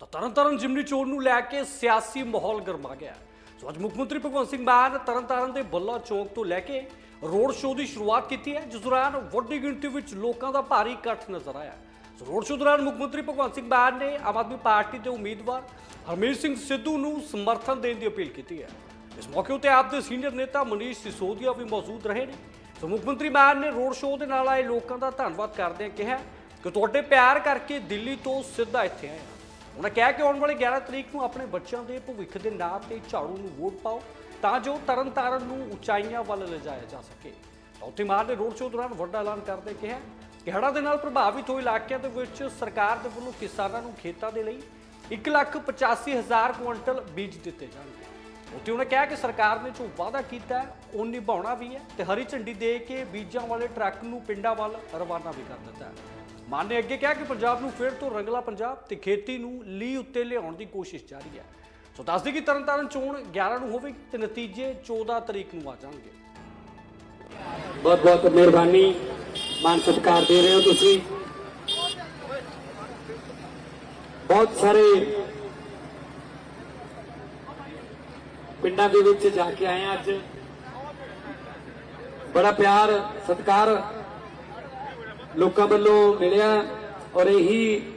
ਤਾਂ ਤਰਨਤਾਰਨ ਜਿਮਨੀ ਚੋਣ ਨੂੰ ਲੈ ਕੇ ਸਿਆਸੀ ਮਾਹੌਲ ਗਰਮਾ ਗਿਆ ਸੋ ਅੱਜ ਮੁੱਖ ਮੰਤਰੀ ਭਗਵੰਤ ਸਿੰਘ ਮਾਨ ਤਰਨਤਾਰਨ ਦੇ ਬੱਲਾ ਚੌਕ ਤੋਂ ਲੈ ਕੇ ਰੋਡ ਸ਼ੋਅ ਦੀ ਸ਼ੁਰੂਆਤ ਕੀਤੀ ਹੈ, ਜਿਸ ਦੌਰਾਨ ਵੱਡੀ ਗਿਣਤੀ ਵਿੱਚ ਲੋਕਾਂ ਦਾ ਭਾਰੀ ਇਕੱਠ ਨਜ਼ਰ ਆਇਆ ਸੋ ਰੋਡ ਸ਼ੋਅ ਦੌਰਾਨ ਮੁੱਖ ਮੰਤਰੀ ਭਗਵੰਤ ਸਿੰਘ ਮਾਨ ਨੇ ਆਮ ਆਦਮੀ ਪਾਰਟੀ ਦੇ ਉਮੀਦਵਾਰ ਹਰਮੀਤ ਸਿੰਘ ਸਿੱਧੂ ਨੂੰ ਸਮਰਥਨ ਦੇਣ ਦੀ ਅਪੀਲ ਕੀਤੀ ਹੈ। ਇਸ ਮੌਕੇ ਉੱਤੇ ਆਪ ਦੇ ਸੀਨੀਅਰ ਨੇਤਾ ਮਨੀਸ਼ ਸਿਸੋਦੀਆ ਵੀ ਮੌਜੂਦ ਰਹੇ ਨੇ। ਸੋ ਮੁੱਖ ਮੰਤਰੀ ਮਾਨ ਨੇ ਰੋਡ ਸ਼ੋਅ ਦੇ ਨਾਲ ਆਏ ਲੋਕਾਂ ਦਾ ਧੰਨਵਾਦ ਕਰਦਿਆਂ ਕਿਹਾ ਕਿ ਤੁਹਾਡੇ ਪਿਆਰ ਕਰਕੇ ਦਿੱਲੀ ਤੋਂ ਸਿੱਧਾ ਇੱਥੇ ਆਏ ਉਹਨਾਂ ਕਿਹਾ ਕਿ ਆਉਣ ਵਾਲੇ 11 ਤਰੀਕ ਨੂੰ ਆਪਣੇ ਬੱਚਿਆਂ ਦੇ ਭਵਿੱਖ ਦੇ ਨਾਂ ਤੇ ਝਾੜੂ ਨੂੰ ਵੋਟ ਪਾਓ ਤਾਂ ਜੋ ਤਰਨਤਾਰਨ ਨੂੰ ਉਚਾਈਆਂ ਵੱਲ ਲਿਜਾਇਆ ਜਾ ਸਕੇ। ਚੌਥੀ ਮਾਰ ਦੇ ਰੋਡ ਸ਼ੋਅ ਦੌਰਾਨ ਵੱਡਾ ਐਲਾਨ ਕਰਦੇ ਕਿਹਾ ਕਿ ਹੜ੍ਹਾਂ ਦੇ ਨਾਲ ਪ੍ਰਭਾਵਿਤ ਹੋਏ ਇਲਾਕਿਆਂ ਦੇ ਵਿੱਚ ਸਰਕਾਰ ਦੇ ਵੱਲੋਂ ਕਿਸਾਨਾਂ ਨੂੰ ਖੇਤਾਂ ਦੇ ਲਈ 185000 ਕੁਇੰਟਲ ਬੀਜ ਦਿੱਤੇ ਜਾਣਗੇ। ਉੱਥੇ ਉਹਨੇ ਕਿਹਾ ਕਿ ਸਰਕਾਰ ਨੇ ਜੋ ਵਾਅਦਾ ਕੀਤਾ ਹੈ, ਉਹ ਨਿਭਾਉਣਾ ਵੀ ਹੈ ਤੇ ਹਰੀ ਝੰਡੀ ਦੇ ਕੇ ਬੀਜਾਂ ਵਾਲੇ ਟਰੱਕ ਨੂੰ ਪਿੰਡਾਂ ਵੱਲ ਰਵਾਨਾ ਵੀ ਕਰ ਦਿੱਤਾ ਹੈ। ਮਾਨ ਨੇ ਅੱਗੇ ਕਿਹਾ ਕਿ ਪੰਜਾਬ ਨੂੰ ਫਿਰ ਤੋਂ ਰੰਗਲਾ ਪੰਜਾਬ ਤੇ ਖੇਤੀ ਨੂੰ ਲੀ ਉੱਤੇ ਲਿਆਉਣ ਦੀ ਕੋਸ਼ਿਸ਼ ਜਾਰੀ ਹੈ। ਸੋ ਦੱਸਦੇ ਕਿ ਤਰਨਤਾਰਨ ਚੋਣ 11 ਨੂੰ ਹੋਵੇਗੀ ਤੇ ਨਤੀਜੇ 14 ਤਰੀਕ ਨੂੰ ਆ ਜਾਣਗੇ। ਬਹੁਤ ਬਹੁਤ ਮਿਹਰਬਾਨੀ ਮਾਨ ਸਤਿਕਾਰ ਦੇ ਰਹੇ ਹੋ ਤੁਸੀਂ। ਬਹੁਤ ਸਾਰੇ ਪਿੰਡਾਂ ਦੇ ਵਿੱਚ ਜਾ ਕੇ ਆਏ ਅੱਜ। ਬੜਾ ਪਿਆਰ, ਸਤਿਕਾਰ ਲੋਕਾਂ ਵੱਲੋਂ ਮਿਲਿਆ ਔਰ ਇਹੀ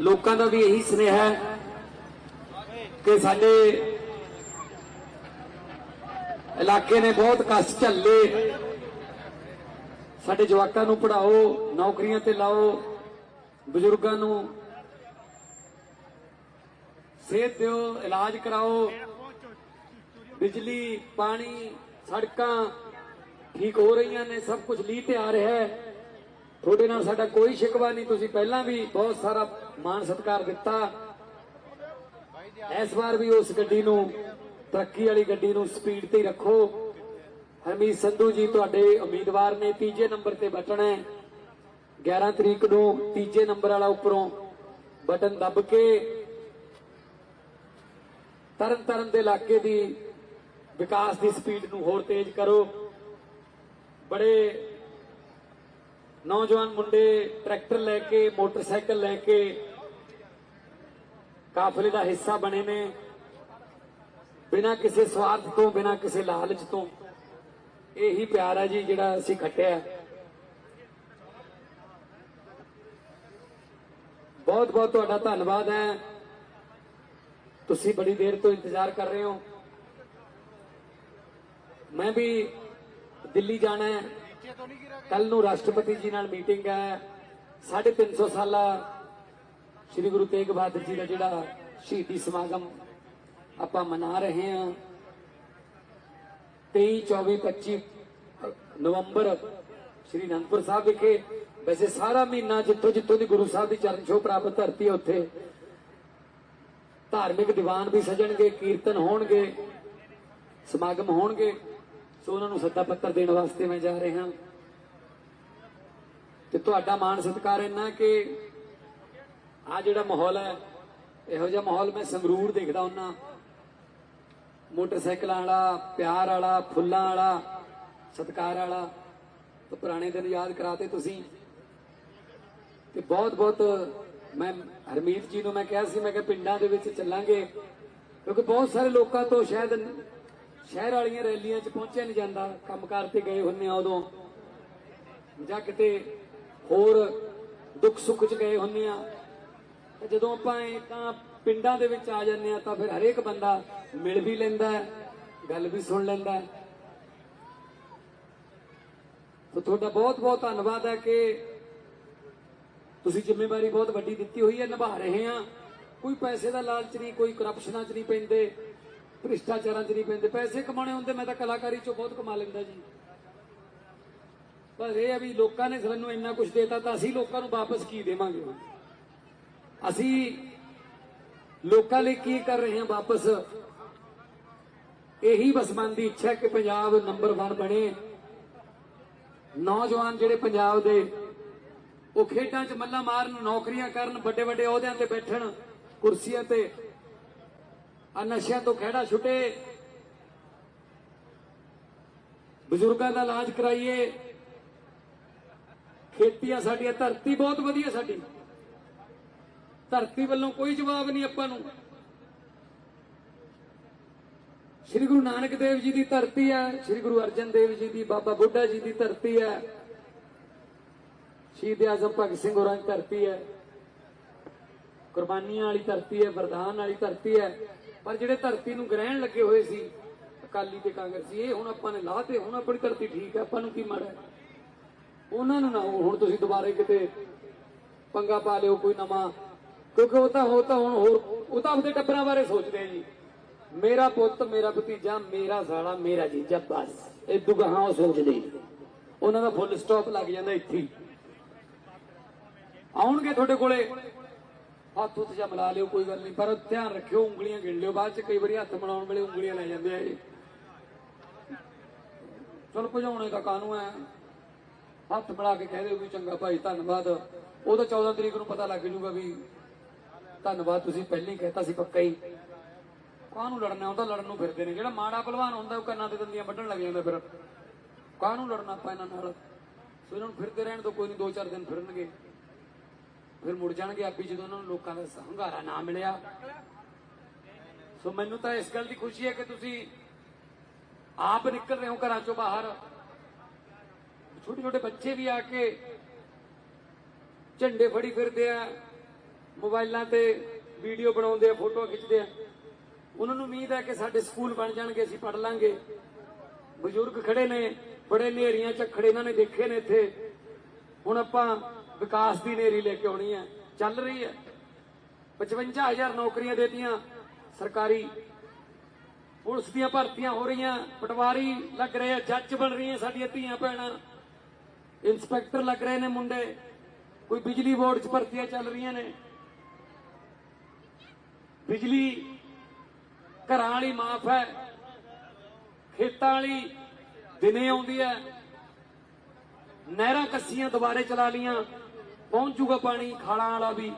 ਲੋਕਾਂ ਦਾ ਵੀ ਇਹੀ ਸੁਨੇਹਾ ਹੈ ਕਿ ਸਾਡੇ ਇਲਾਕੇ ਨੇ ਬਹੁਤ ਕਸ਼ਟ ਝੱਲੇ। ਸਾਡੇ ਜਵਾਕਾਂ ਨੂੰ ਪੜਾਓ ਨੌਕਰੀਆਂ ਤੇ ਲਾਓ, ਬਜ਼ੁਰਗਾਂ ਨੂੰ ਸਿਹਤ ਦਿਓ, ਇਲਾਜ ਕਰਾਓ। ਬਿਜਲੀ, ਪਾਣੀ, ਸੜਕਾਂ ਠੀਕ ਹੋ ਰਹੀਆਂ ਨੇ, ਸਭ ਕੁਝ ਲੀ ਤੇ ਆ ਰਿਹਾ ਹੈ। ਤੁਹਾਡੇ ਨਾਲ ਸਾਡਾ ਕੋਈ ਸ਼ਿਕਵਾ ਨਹੀਂ, ਤੁਸੀਂ ਪਹਿਲਾਂ ਵੀ ਬਹੁਤ ਸਾਰਾ ਮਾਣ ਸਤਿਕਾਰ ਦਿੱਤਾ। ਇਸ ਵਾਰ ਵੀ ਉਸ ਗੱਡੀ ਨੂੰ, ਤਰੱਕੀ ਵਾਲੀ ਗੱਡੀ ਨੂੰ ਸਪੀਡ ਤੇ ਰੱਖੋ। ਹਰਮੀਤ ਸੰਧੂ ਜੀ ਤੁਹਾਡੇ ਉਮੀਦਵਾਰ ਨੇ, ਤੀਜੇ ਨੰਬਰ ਤੇ ਬਟਨ ਹੈ। 11 ਤਰੀਕ ਨੂੰ ਤੀਜੇ ਨੰਬਰ ਵਾਲਾ ਉੱਪਰੋਂ ਬਟਨ ਦੱਬ ਕੇ ਤਰਨ ਤਰਨ ਦੇ ਇਲਾਕੇ ਦੀ ਵਿਕਾਸ ਦੀ ਸਪੀਡ ਨੂੰ ਹੋਰ ਤੇਜ਼ ਕਰੋ। ਬੜੇ ਨੌਜਵਾਨ ਮੁੰਡੇ ਟਰੈਕਟਰ ਲੈ ਕੇ, ਮੋਟਰਸਾਈਕਲ ਲੈ ਕੇ ਕਾਫਲੇ ਦਾ ਹਿੱਸਾ ਬਣੇ ਨੇ। ਬਿਨਾਂ ਕਿਸੇ ਸਵਾਰਥ ਤੋਂ, ਬਿਨਾਂ ਕਿਸੇ ਲਾਲਚ ਤੋਂ। ਇਹੀ ਪਿਆਰ ਹੈ ਜੀ ਜਿਹੜਾ ਅਸੀਂ ਖੱਟਿਆ ਬਹੁਤ ਬਹੁਤ ਤੁਹਾਡਾ ਧੰਨਵਾਦ ਹੈ। ਤੁਸੀਂ ਬੜੀ ਦੇਰ ਤੋਂ ਇੰਤਜ਼ਾਰ ਕਰ ਰਹੇ ਹੋ। ਮੈਂ ਵੀ ਦਿੱਲੀ ਜਾਣਾ ਹੈ। ਕੱਲ ਨੂੰ ਰਾਸ਼ਟਰਪਤੀ ਜੀ ਨਾਲ ਮੀਟਿੰਗ ਹੈ। 350 ਸਾਲਾ ਸ੍ਰੀ ਗੁਰੂ ਤੇਗ ਬਹਾਦਰ ਜੀ ਦਾ ਜਿਹੜਾ ਸ਼ਹੀਦੀ ਸਮਾਗਮ ਆਪਾਂ ਮਨਾ ਰਹੇ ਹਾਂ। 23 24 25 ਨਵੰਬਰ ਸ੍ਰੀ ਅਨੰਦਪੁਰ ਸਾਹਿਬ ਵਿਖੇ ਵੈਸੇ ਸਾਰਾ ਮਹੀਨਾ ਜਿੱਥੋਂ ਜਿੱਥੋਂ ਦੀ ਗੁਰੂ ਸਾਹਿਬ ਦੀ ਚਰਨ ਛੋਹ ਪ੍ਰਾਪਤ ਧਰਤੀ ਹੈ, ਉੱਥੇ ਧਾਰਮਿਕ ਦੀਵਾਨ ਵੀ ਸਜਣਗੇ, ਕੀਰਤਨ ਹੋਣਗੇ, ਸਮਾਗਮ ਹੋਣਗੇ। ਸੋ ਉਹਨਾਂ ਨੂੰ ਸੱਦਾ ਪੱਤਰ ਦੇਣ ਵਾਸਤੇ ਮੈਂ ਜਾ ਰਿਹਾ ਤੇ ਤੁਹਾਡਾ ਮਾਣ ਸਤਿਕਾਰ ਇੰਨਾ ਕਿ ਆ ਜਿਹੜਾ ਮਾਹੌਲ ਹੈ, ਇਹੋ ਜਿਹਾ ਮਾਹੌਲ ਮੈਂ ਸੰਗਰੂਰ ਦੇਖਦਾ ਹੁੰਨਾ ਮੋਟਰਸਾਈਕਲਾਂ ਵਾਲਾ, ਪਿਆਰ ਵਾਲਾ, ਫੁੱਲਾਂ ਵਾਲਾ, ਸਤਿਕਾਰ ਵਾਲਾ, ਤਾਂ ਪੁਰਾਣੇ ਦਿਨ ਯਾਦ ਕਰਾਤੇ ਤੁਸੀਂ। ਤੇ ਬਹੁਤ ਬਹੁਤ ਮੈਂ ਹਰਮੀਤ ਜੀ ਨੂੰ ਮੈਂ ਕਿਹਾ ਸੀ, ਮੈਂ ਕਿਹਾ ਪਿੰਡਾਂ ਦੇ ਵਿੱਚ ਚੱਲਾਂਗੇ, ਕਿਉਂਕਿ ਬਹੁਤ ਸਾਰੇ ਲੋਕਾਂ ਤੋਂ ਸ਼ਾਇਦ ਸ਼ਹਿਰ ਵਾਲੀਆਂ ਰੈਲੀਆਂ 'ਚ ਪਹੁੰਚਿਆ ਨਹੀਂ ਜਾਂਦਾ, ਕੰਮਕਾਰ ਤੇ ਗਏ ਹੁੰਨੇ ਆ ਉਦੋਂ। ਜਾਂ ਕਿਤੇ ਹੋਰ ਦੁੱਖ ਸੁੱਖ 'ਚ ਗਏ ਹੁੰਨੇ ਆ। ਜਦੋਂ ਆਪਾਂ ਇਹ ਤਾਂ ਪਿੰਡਾਂ ਦੇ ਵਿੱਚ ਆ ਜਾਂਦੇ ਆ, ਤਾਂ ਫਿਰ ਹਰੇਕ ਬੰਦਾ ਮਿਲ ਵੀ ਲੈਂਦਾ ਗੱਲ ਵੀ ਸੁਣ ਲੈਂਦਾ ਹੈ। ਤੁਹਾਡਾ ਬਹੁਤ ਬਹੁਤ ਧੰਨਵਾਦ ਹੈ ਕਿ ਤੁਸੀਂ ਜ਼ਿੰਮੇਵਾਰੀ ਬਹੁਤ ਵੱਡੀ ਦਿੱਤੀ ਹੋਈ ਹੈ, ਨਿਭਾ ਰਹੇ ਆ। ਕੋਈ ਪੈਸੇ ਦਾ ਲਾਲਚ ਨਹੀਂ, ਕੋਈ ਕਰਪਸ਼ਨਾਂ 'ਚ ਨਹੀਂ ਪੈਂਦੇ। ਭ੍ਰਿਸ਼ਟਾਚਾਰਾਂ 'ਚ ਨਹੀਂ ਪੈਂਦੇ। ਪੈਸੇ ਕਮਾਉਣੇ ਹੁੰਦੇ, ਮੈਂ ਤਾਂ ਕਲਾਕਾਰੀ 'ਚੋਂ ਬਹੁਤ ਕਮਾ ਲੈਂਦਾ ਜੀ। ਪਰ ਇਹ ਆ ਵੀ ਲੋਕਾਂ ਨੇ ਸਾਨੂੰ ਇੰਨਾ ਕੁਝ ਦੇਤਾ ਤਾਂ ਅਸੀਂ ਲੋਕਾਂ ਨੂੰ ਵਾਪਸ ਕੀ ਦੇਵਾਂਗੇ? ਅਸੀਂ ਲੋਕਾਂ ਲਈ ਕੀ ਕਰ ਰਹੇ ਹਾਂ ਵਾਪਸ? ਇਹੀ ਬਸ ਮਨ ਦੀ ਇੱਛਾ ਕਿ ਪੰਜਾਬ ਨੰਬਰ 1 ਬਣੇ। ਨੌਜਵਾਨ ਜਿਹੜੇ ਪੰਜਾਬ ਦੇ, ਉਹ ਖੇਡਾਂ 'ਚ ਮੱਲਾ ਮਾਰਨ, ਨੌਕਰੀਆਂ ਕਰਨ ਵੱਡੇ ਵੱਡੇ ਅਹੁਦਿਆਂ ਤੇ ਬੈਠਣ, ਕੁਰਸੀਆਂ ਤੇ ਆ ਨਸ਼ਿਆਂ ਤੋਂ ਖਹਿੜਾ ਛੁੱਟੇ। ਬਜ਼ੁਰਗਾਂ ਦਾ ਇਲਾਜ ਕਰਾਈਏ। ਖੇਤੀਆਂ ਸਾਡੀਆਂ ਧਰਤੀ ਬਹੁਤ ਵਧੀਆ ਸਾਡੀ। ਧਰਤੀ ਵੱਲੋਂ ਕੋਈ ਜਵਾਬ ਨਹੀਂ ਆਪਾਂ ਨੂੰ। ਸ੍ਰੀ ਗੁਰੂ ਨਾਨਕ ਦੇਵ ਜੀ ਦੀ ਧਰਤੀ ਹੈ ਸ੍ਰੀ ਗੁਰੂ ਅਰਜਨ ਦੇਵ ਜੀ ਦੀ, ਬਾਬਾ ਬੁੱਢਾ ਜੀ ਦੀ ਧਰਤੀ ਹੈ ਸ਼ਹੀਦ ਆਜ਼ਮ ਭਗਤ ਸਿੰਘ ਹੋਰਾਂ ਦੀ ਧਰਤੀ ਹੈ ਕੁਰਬਾਨੀਆਂ ਵਾਲੀ ਧਰਤੀ ਹੈ ਵਰਦਾਨ ਵਾਲੀ ਧਰਤੀ ਹੈ ਪਰ ਜਿਹੜੇ ਧਰਤੀ ਨੂੰ ਗ੍ਰਹਿਣ ਲੱਗੇ ਹੋਏ ਸੀ, ਅਕਾਲੀ ਤੇ ਕਾਂਗਰਸੀ, ਇਹ ਹੁਣ ਆਪਾਂ ਨੇ ਲਾਤੇ ਹੁਣ ਆਪਣੀ ਧਰਤੀ ਠੀਕ ਹੈ, ਆਪਾਂ ਨੂੰ ਕੀ ਮਾੜਾ ਉਹਨਾਂ ਨੂੰ ਨਾ ਹੁਣ ਤੁਸੀਂ ਦੁਬਾਰੇ ਕਿਤੇ ਪੰਗਾ ਪਾ ਲਿਓ, ਕੋਈ ਨਵਾਂ। ਕਿਉਂਕਿ ਉਹ ਤਾਂ ਉਹ ਤਾਂ ਹੁਣ ਹੋਰ, ਉਹ ਤਾਂ ਆਪਣੇ ਟੱਬਰਾਂ ਬਾਰੇ ਸੋਚਦੇ ਆ ਜੀ। ਮੇਰਾ ਪੁੱਤ, ਮੇਰਾ ਭਤੀਜਾ, ਮੇਰਾ ਸਾਲਾ, ਮੇਰਾ ਜੀਜਾ, ਬਸ। ਇਹ ਦੁਗਾਹਾਂ ਉਹ ਸੋਚਦੇ ਹੀ। ਉਹਨਾਂ ਦਾ ਫੁੱਲ ਸਟਾਪ ਲੱਗ ਜਾਂਦਾ ਇੱਥੇ ਆਉਣਗੇ ਤੁਹਾਡੇ ਕੋਲੇ। ਹੱਥ ਉੱਤੇ ਜਾਂ ਮਿਲਾ ਲਿਓ, ਕੋਈ ਗੱਲ ਨਹੀਂ। ਪਰ ਧਿਆਨ ਰੱਖਿਓ, ਉਂਗਲੀਆਂ ਗਿਣ ਲਿਓ। ਬਾਅਦ ਚ ਕਈ ਵਾਰੀ ਹੱਥ ਮਿਲਾਉਣ ਵੇਲੇ ਉਂਗਲੀਆਂ ਲੈ ਜਾਂਦੇ ਆ ਇਹ। ਚਲ, ਭਜਾਉਣੇ ਦਾ ਕਾਨੂੰਨ ਹੈ। ਹੱਥ ਮਿਲਾ ਕੇ ਕਹਿ ਦਿਓ ਵੀ ਚੰਗਾ ਭਾਈ, ਧੰਨਵਾਦ। ਉਹ ਤਾਂ 14 ਤਰੀਕ ਨੂੰ ਪਤਾ ਲੱਗ ਜੂਗਾ ਵੀ ਧੰਨਵਾਦ, ਤੁਸੀਂ ਪਹਿਲਾਂ ਹੀ ਕਹਿਤਾ ਸੀ, ਪੱਕਾ ਹੀ। ਕਾਹਨੂੰ ਲੜਨਾ? ਉਹ ਤਾਂ ਲੜਨ ਨੂੰ ਫਿਰਦੇ ਨੇ। ਜਿਹੜਾ ਮਾੜਾ ਪਹਿਲਵਾਨ ਹੁੰਦਾ, ਉਹ ਕੰਨਾਂ ਤੇ ਦੰਦੀਆਂ ਵੱਢਣ ਲੱਗ ਜਾਂਦਾ ਫਿਰ। ਕਾਹਨੂੰ ਲੜਨਾ ਆਪਾਂ ਇਹਨਾਂ ਨਾਲ? ਸੋ ਇਹਨਾਂ ਨੂੰ ਫਿਰਦੇ ਰਹਿਣ ਤੋਂ ਕੋਈ ਨਹੀਂ, ਦੋ ਚਾਰ ਦਿਨ ਫਿਰਨਗੇ। ਫਿਰ ਮੁੜ ਜਾਣਗੇ ਆਪੀ ਜਦੋਂ ਉਹਨਾਂ ਨੂੰ ਲੋਕਾਂ ਦਾ ਹੰਗਾਰਾ ਨਾ ਮਿਲਿਆ। ਸੋ ਮੈਨੂੰ ਤਾਂ ਇਸ ਗੱਲ ਦੀ ਖੁਸ਼ੀ ਹੈ ਕਿ ਤੁਸੀਂ ਆਪ ਨਿਕਲ ਰਹੇ ਹੋ ਘਰਾਂ ਚੋਂ ਬਾਹਰ। ਛੋਟੇ ਛੋਟੇ ਬੱਚੇ ਵੀ ਆ ਕੇ ਝੰਡੇ ਫੜੀ ਫਿਰਦੇ ਆ ਮੋਬਾਈਲਾਂ ਤੇ ਵੀਡੀਓ ਬਣਾਉਂਦੇ ਆ ਫੋਟੋ ਖਿੱਚਦੇ ਆ। ਉਹਨਾਂ ਨੂੰ ਉਮੀਦ ਹੈ ਕਿ ਸਾਡੇ ਸਕੂਲ ਬਣ ਜਾਣਗੇ, ਅਸੀਂ ਪੜ ਲਾਂਗੇ। ਬਜ਼ੁਰਗ ਖੜੇ ਨੇ, ਬੜੇ ਨੇਰੀਆਂ ਝੱਖੜੇ ਇਹਨਾਂ ਨੇ ਦੇਖੇ ਨੇ ਇੱਥੇ। ਹੁਣ ਆਪਾਂ ਵਿਕਾਸ ਦੀ ਨੇਰੀ ਲੈ ਕੇ ਆਉਣੀ ਹੈ, ਚੱਲ ਰਹੀ ਹੈ। 55000 ਨੌਕਰੀਆਂ ਦੇਤੀਆਂ ਸਰਕਾਰੀ। ਪੁਲਿਸ ਦੀਆਂ ਭਰਤੀਆਂ ਹੋ ਰਹੀਆਂ, ਪਟਵਾਰੀ ਲੱਗ ਰਹੇ ਆ, ਜੱਜ ਬਣ ਰਹੀਆਂ ਸਾਡੀਆਂ ਧੀਆਂ ਭੈਣਾਂ। ਇੰਸਪੈਕਟਰ ਲੱਗ ਰਹੇ ਨੇ ਮੁੰਡੇ। ਕੋਈ ਬਿਜਲੀ ਬੋਰਡ 'ਚ ਭਰਤੀਆਂ ਚੱਲ ਰਹੀਆਂ ਨੇ। ਬਿਜਲੀ ਘਰਾਂ ਵਾਲੀ ਮਾਫ ਹੈ। ਖੇਤਾਂ ਵਾਲੀ ਦਿਨੇ ਆਉਂਦੀ ਹੈ। ਨਹਿਰਾਂ ਕੱਸੀਆਂ ਦੁਬਾਰੇ ਚਲਾ ਲੀਆਂ ਪਹੁੰਚ ਜੂਗਾ ਪਾਣੀ, ਖਾਲਾਂ ਵਾਲਾ ਵੀ।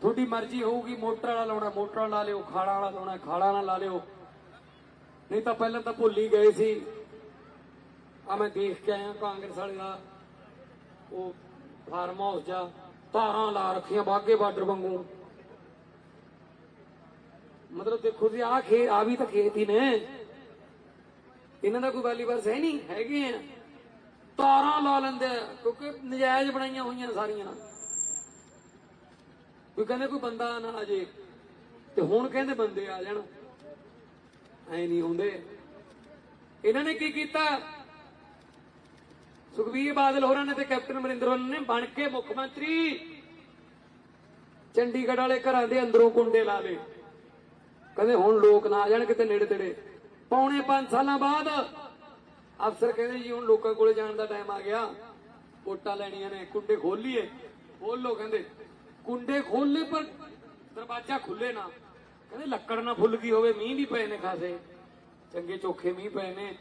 ਤੁਹਾਡੀ ਮਰਜ਼ੀ ਹੋਊਗੀ, ਮੋਟਰ ਵਾਲਾ ਲਾਉਣਾ, ਮੋਟਰ ਵਾਲਾ ਲਾ ਲਿਓ, ਖਾਲਾਂ ਵਾਲਾ ਲਾਉਣਾ, ਖਾਲਾਂ ਨਾਲ ਲਾ ਲਿਓ। ਨਹੀਂ ਤਾਂ ਪਹਿਲਾਂ ਤਾਂ ਭੁੱਲ ਹੀ ਗਏ ਸੀ। ਆ ਮੈਂ ਦੇਖ ਕੇ ਆਇਆ ਕਾਂਗਰਸ ਵਾਲੇ ਦਾ। ਉਹ ਫਾਰਮ ਹਾਊਸ ਜਾ ਤਾਰਾਂ ਲਾ ਰੱਖੀਆਂ ਬਾਗੇ ਬਾਰਡਰ ਵਾਂਗੂ। ਮਤਲਬ ਦੇਖੋ ਜੀ ਆ ਖੇ ਆ ਵੀ ਤਾਂ ਖੇਤ ਹੀ ਨੇ। ਇਹਨਾਂ ਦਾ ਕੋਈ ਵਾਲੀ ਬਰਸ ਹੈ ਨਹੀਂ, ਹੈਗੇ ਆ। ਤਾਰਾਂ ਲਾ ਲੈਂਦੇ ਆ, ਕਿਉਂਕਿ ਨਜਾਇਜ਼ ਬਣਾਈਆਂ ਹੋਈਆਂ ਸਾਰੀਆਂ। ਕੋਈ ਕਹਿੰਦੇ ਕੋਈ ਬੰਦਾ ਨਾ ਆ ਜੇ, ਤੇ ਹੁਣ ਕਹਿੰਦੇ ਬੰਦੇ ਆ ਜਾਣ। ਐ ਨਹੀਂ ਹੁੰਦੇ। ਇਹਨਾਂ ਨੇ ਕੀ ਕੀਤਾ? ਸੁਖਬੀਰ ਬਾਦਲ ਹੋਰਾਂ ਨੇ ਤੇ ਕੈਪਟਨ ਅਮਰਿੰਦਰ ਹੋਰਾਂ ਨੇ ਬਣ ਕੇ ਮੁੱਖ ਮੰਤਰੀ ਚੰਡੀਗੜ੍ਹ ਵਾਲੇ ਘਰਾਂ ਦੇ ਅੰਦਰੋਂ ਕੁੰਡੇ ਲਾ ਲਏ। ਕਹਿੰਦੇ ਹੁਣ ਲੋਕ ਨਾ ਆ ਜਾਣ ਕਿਤੇ ਨੇੜੇ ਤੇੜੇ। ਪੌਣੇ 5 ਸਾਲਾਂ ਬਾਅਦ ਅਫਸਰ ਕਹਿੰਦੇ ਜੀ ਹੁਣ ਲੋਕਾਂ ਕੋਲੇ ਜਾਣ ਦਾ ਟਾਈਮ ਆ ਗਿਆ। ਵੋਟਾਂ ਲੈਣੀਆਂ ਨੇ, ਕੁੰਡੇ ਖੋਲ ਲਈਏ ਖੋਲ ਲੋ ਕਹਿੰਦੇ। ਕੁੰਡੇ ਖੋਲ ਲਏ ਪਰ ਦਰਵਾਜ਼ਾ ਖੁੱਲੇ ਨਾ। ਕਹਿੰਦੇ ਲੱਕੜ ਨਾ ਫੁੱਲ ਗਈ ਹੋਵੇ, ਮੀਂਹ ਵੀ ਪਏ ਨੇ ਖਾਸੇ। ਚੰਗੇ ਚੋਖੇ ਮੀਂਹ ਪਏ ਨੇ।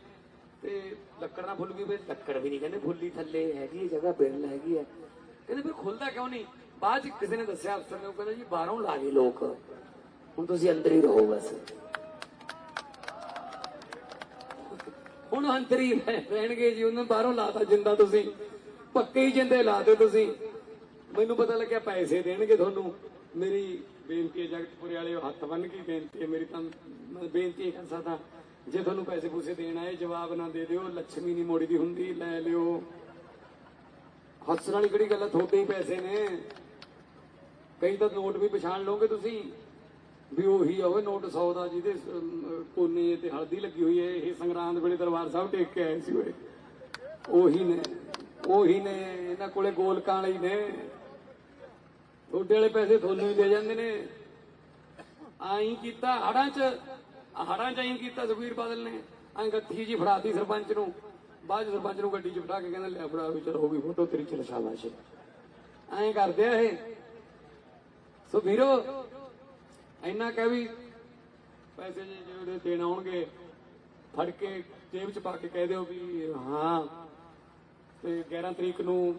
ਤੇ ਲੱਕੜ ਨਾ ਫੁੱਲ ਗਈ ਹੋਵੇ, ਲੱਕੜ ਵੀ ਨਹੀਂ ਕਹਿੰਦੇ ਫੁੱਲੀ ਥੱਲੇ ਹੈਗੀ ਹੈ, ਜਗ੍ਹਾ ਬਿਰਲ ਹੈਗੀ ਹੈ। ਕਹਿੰਦੇ ਫਿਰ ਖੁੱਲਦਾ ਕਿਉਂ ਨਹੀਂ? ਬਾਅਦ ਚ ਕਿਸੇ ਨੇ ਦੱਸਿਆ ਅਫਸਰ ਨੇ ਉਹ ਕਹਿੰਦਾ ਜੀ ਬਾਹਰੋਂ ਲਾ ਗਏ ਲੋਕ। ਹੁਣ ਤੁਸੀਂ ਅੰਦਰ ਹੀ ਰਹੋ ਬਸ। ਹੁਣ ਅੰਦਰ ਹੀ ਰਹਿਣਗੇ ਜੀ, ਉਹਨੂੰ ਬਾਹਰੋਂ ਲਾਤਾ ਜਿੰਦਾ ਤੁਸੀਂ। ਪੱਕੇ ਹੀ ਜਿੰਦੇ ਲਾਤੇ ਤੁਸੀਂ। ਮੈਨੂੰ ਪਤਾ ਲੱਗਿਆ ਪੈਸੇ ਦੇਣਗੇ ਤੁਹਾਨੂੰ। ਮੇਰੀ ਬੇਨਤੀ ਹੈ, ਜਗਤਪੁਰੇ ਵਾਲੇ ਹੱਥ ਬੰਨ ਕੇ ਬੇਨਤੀ ਹੈ, ਮੇਰੀ ਤਾਂ ਬੇਨਤੀ ਇਹ ਕਰ ਸਕਦਾ ਜੇ ਤੁਹਾਨੂੰ ਪੈਸੇ ਪੂਸੇ ਦੇਣ ਆਏ, ਜਵਾਬ ਨਾ ਦੇ ਦਿਓ, ਲੱਛਮੀ ਨਹੀਂ ਮੋੜੀ ਦੀ ਹੁੰਦੀ, ਲੈ ਲਿਓ। ਹੱਸਣ ਵਾਲੀ ਕਿਹੜੀ ਗੱਲ ਹੈ ਤੁਹਾਡੇ ਹੀ ਪੈਸੇ ਨੇ। ਕਈ ਤਾਂ ਨੋਟ ਵੀ ਪਛਾਣ ਲਓਗੇ ਤੁਸੀਂ। ਵੀ ਉਹੀ ਆ ਉਹ ਨੋਟ 100 ਦਾ ਜਿਹਦੇ ਕੋਨੇ ਤੇ ਹਲਦੀ ਲੱਗੀ ਹੋਈ ਹੈ, ਇਹ ਸੰਗਰਾਂਦ ਵੇਲੇ ਦਰਬਾਰ ਸਾਹਿਬ ਟੇਕ ਕੇ ਆਏ ਸੀ ਓਏ। ਉਹੀ ਨੇ ਉਹੀ ਨੇ, ਇਹਨਾਂ ਕੋਲੇ ਗੋਲਕਾਂ ਵਾਲੇ ਹੀ ਨੇ। ਤੁਹਾਡੇ ਵਾਲੇ ਪੈਸੇ ਤੁਹਾਨੂੰ ਹੀ ਦੇ ਜਾਂਦੇ ਨੇ। ਆਈ ਕੀਤਾ ਹੜਾਂ 'ਚ ਹੜਾਂ 'ਚ ਆਈ ਕੀਤਾ ਸੁਖਬੀਰ ਬਾਦਲ ਨੇ। ਐਂ ਗੱਥੀ ਜੀ ਫੜਾਤੀ ਸਰਪੰਚ ਨੂੰ। ਬਾਅਦ 'ਚ ਸਰਪੰਚ ਨੂੰ ਗੱਡੀ 'ਚ ਬਿਠਾ ਕੇ ਕਹਿੰਦਾ, ਲੈ ਫੜਾ ਵੀ ਚਲੋ, ਹੋ ਗਈ ਫੋਟੋ ਤੇਰੀ ਚਲ ਸ਼ਾਬਾਸ਼ ਐਂ ਕਰਦੇ ਆ ਇਹ। ਸੋ ਵੀਰੋ ਇੰਨਾ ਕਹਿ ਵੀ ਪੈਸੇ ਜਿਹੜੇ ਦੇਣ ਆਉਣਗੇ, ਫੜ ਕੇ ਜੇਬ 'ਚ ਪਾ ਕੇ ਕਹਿ ਦਿਓ ਵੀ ਹਾਂ, ਤੇ 11 ਤਰੀਕ ਨੂੰ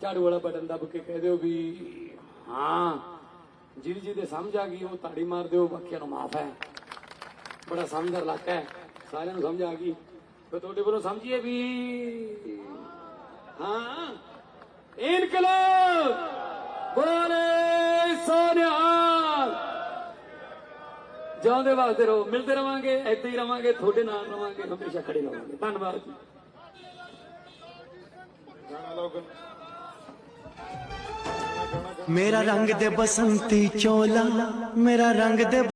ਝਾੜੂ ਵਾਲਾ ਬਟਨ ਦੱਬ ਕੇ ਕਹਿ ਦਿਓ ਵੀ ਹਾਂ, ਜਿਹਦੀ ਜਿਹਦੇ ਸਮਝ ਆ ਗਈ, ਉਹ ਤਾੜੀ ਮਾਰ ਦਿਓ, ਬਾਕੀਆਂ ਨੂੰ ਮਾਫ ਹੈ। ਬੜਾ ਸਮਝਦਾਰ ਇਲਾਕਾ ਹੈ, ਸਾਰਿਆਂ ਨੂੰ ਸਮਝ ਆ ਗਈ। ਤੇ ਤੁਹਾਡੇ ਵੱਲੋਂ ਸਮਝੀਏ ਵੀ ਹਾਂ, ਇਨਕਲਾਬ ਬੋਲੇ ਜਿਉਂਦੇ ਵਾਸਤੇ ਰਹੋ, ਮਿਲਦੇ ਰਵਾਂਗੇ ਇੱਥੇ ਹੀ ਰਵਾਂਗੇ, ਤੁਹਾਡੇ ਨਾਲ ਰਵਾਂਗੇ, ਹਮੇਸ਼ਾ ਖੜੇ ਰਵਾਂਗੇ। ਧੰਨਵਾਦ ਜੀ। ਮੇਰਾ ਰੰਗ ਦੇ ਬਸੰਤੀ ਚੋਲਾ, ਮੇਰਾ ਰੰਗ ਦੇ